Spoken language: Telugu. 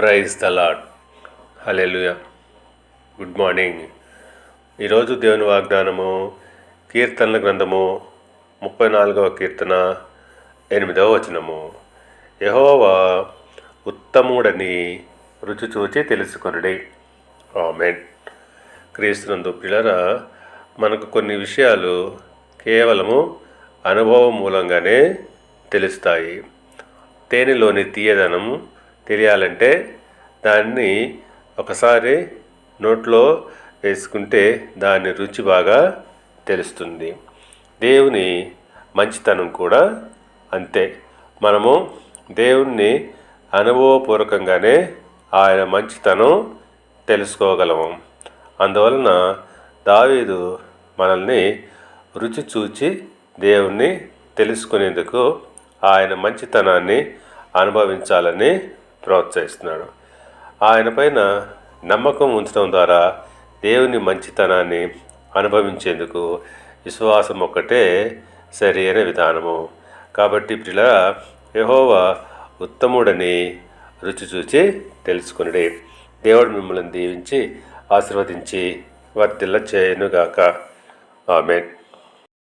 Praise the Lord hallelujah good morning ఈరోజు దేవుని వాగ్దానము కీర్తనల గ్రంథము ముప్పై నాలుగవ కీర్తన ఎనిమిదవ వచనము. యహోవా ఉత్తముడని రుచి చూచి తెలుసుకొనుడి. ఆమెన్. క్రీస్తునందు పిల్లరా మనకు కొన్ని విషయాలు కేవలము అనుభవం మూలంగానే తెలుస్తాయి. తేనెలోని తీయదనం తెలియాలంటే దాన్ని ఒకసారి నోట్లో వేసుకుంటే దాని రుచి బాగా తెలుస్తుంది. దేవుని మంచితనం కూడా అంతే. మనము దేవుణ్ణి అనుభవపూర్వకంగానే ఆయన మంచితనం తెలుసుకోగలము. అందువలన దావీదు మనల్ని రుచి చూచి దేవుణ్ణి తెలుసుకునేందుకు ఆయన మంచితనాన్ని అనుభవించాలని ప్రోత్సహిస్తున్నాడు. ఆయన పైన నమ్మకం ఉంచడం ద్వారా దేవుని మంచితనాన్ని అనుభవించేందుకు విశ్వాసం ఒక్కటే సరి అయిన విధానము. కాబట్టి పిల్ల యహోవా ఉత్తముడని రుచి చూచి తెలుసుకునడే. దేవుడు మిమ్మల్ని దీవించి ఆశీర్వదించి వర్ధిల్ల చేయనుగాక ఆమెన్.